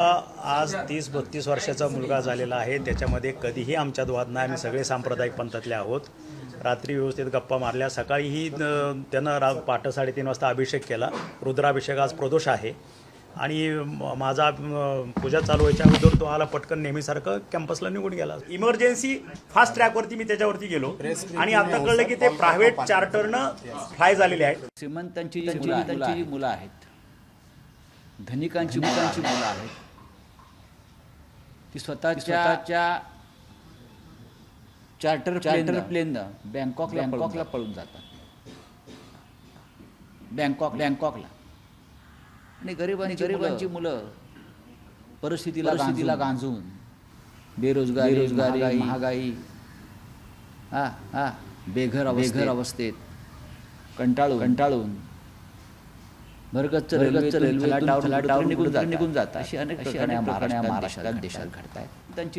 आज तीस बत्तीस वर्षाचा मुलगा झालेला आहे. त्याच्यामध्ये कधीही आमच्यात वाद नाही. आम्ही सगळे सांप्रदायिक पंथातले आहोत. रात्री व्यवस्थित गप्पा मारल्या. सकाळीही त्यानं रा पहाटे साडेतीन वाजता अभिषेक केला. रुद्राभिषेक आज प्रदोष आहे. आणि माझा पूजा चालू व्हायच्या अगोदर तो आला पटकन नेहमीसारखं कॅम्पसला निघून गेला. इमर्जन्सी फास्ट ट्रॅकवरती मी त्याच्यावरती गेलो. आणि आता कळलं की ते प्रायव्हेट चार्टरनं फ्लाय झालेले आहेत. श्रीमंतांची जी मुलं जी मुलं आहेत. धनिकांची मुलांची मुलं आहेत. ती स्वतःच्या चार्टर चार्टर प्लेननं बँकॉक बँकॉकला पळून जातात. बँकॉक बँकॉकला. आणि गरिबांची गरिबांची मुलं. परिस्थितीला परिस्थितीला गांजून. बेरोजगारी बेरोजगारी. महागाई. हा हा. बेघर बेघर अवस्थेत. कंटाळून. कंटाळून. भरगच्च रेल्वे रेल्वे निघून निघून जातात. अशी अनेक प्रकरणे महाराष्ट्रात देशात घडत आहेत त्यांची